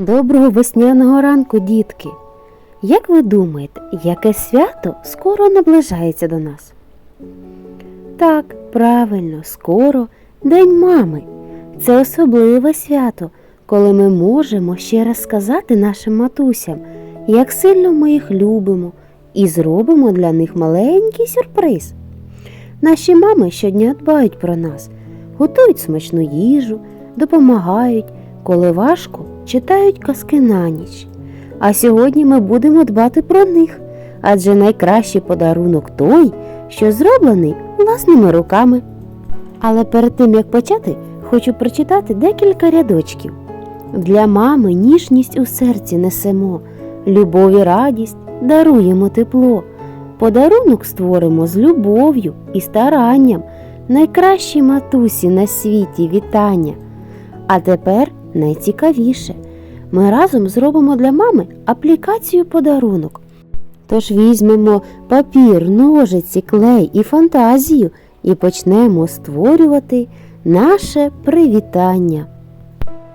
Доброго весняного ранку, дітки! Як ви думаєте, яке свято скоро наближається до нас? Так, правильно, скоро День мами. Це особливе свято, коли ми можемо ще раз сказати нашим матусям, як сильно ми їх любимо, і зробимо для них маленький сюрприз. Наші мами щодня дбають про нас, готують смачну їжу, допомагають, коли важко, читають казки на ніч. А сьогодні ми будемо дбати про них, адже найкращий подарунок той, що зроблений власними руками. Але перед тим як почати, хочу прочитати декілька рядочків. Для мами ніжність у серці несемо, любов і радість даруємо тепло. Подарунок створимо з любов'ю і старанням, найкращій матусі на світі вітання. А тепер найцікавіше. Ми разом зробимо для мами аплікацію подарунок. Тож візьмемо папір, ножиці, клей і фантазію і почнемо створювати наше привітання.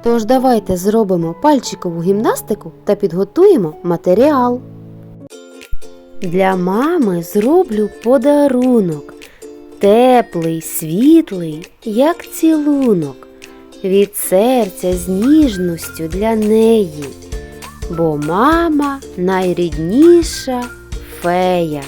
Тож давайте зробимо пальчикову гімнастику та підготуємо матеріал. Для мами зроблю подарунок. Теплий, світлий, як цілунок. Від серця з ніжністю для неї. Бо мама найрідніша фея.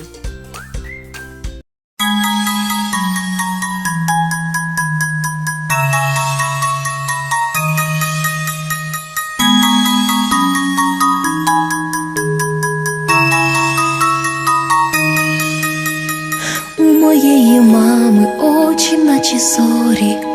У моєї мами очі, наче зорі,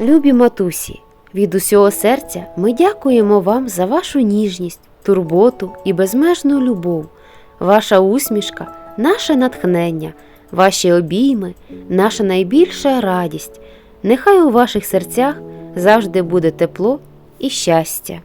Любі матусі, від усього серця ми дякуємо вам за вашу ніжність, турботу і безмежну любов. Ваша усмішка наше натхнення, ваші обійми, наша найбільша радість. Нехай у ваших серцях завжди буде тепло і щастя.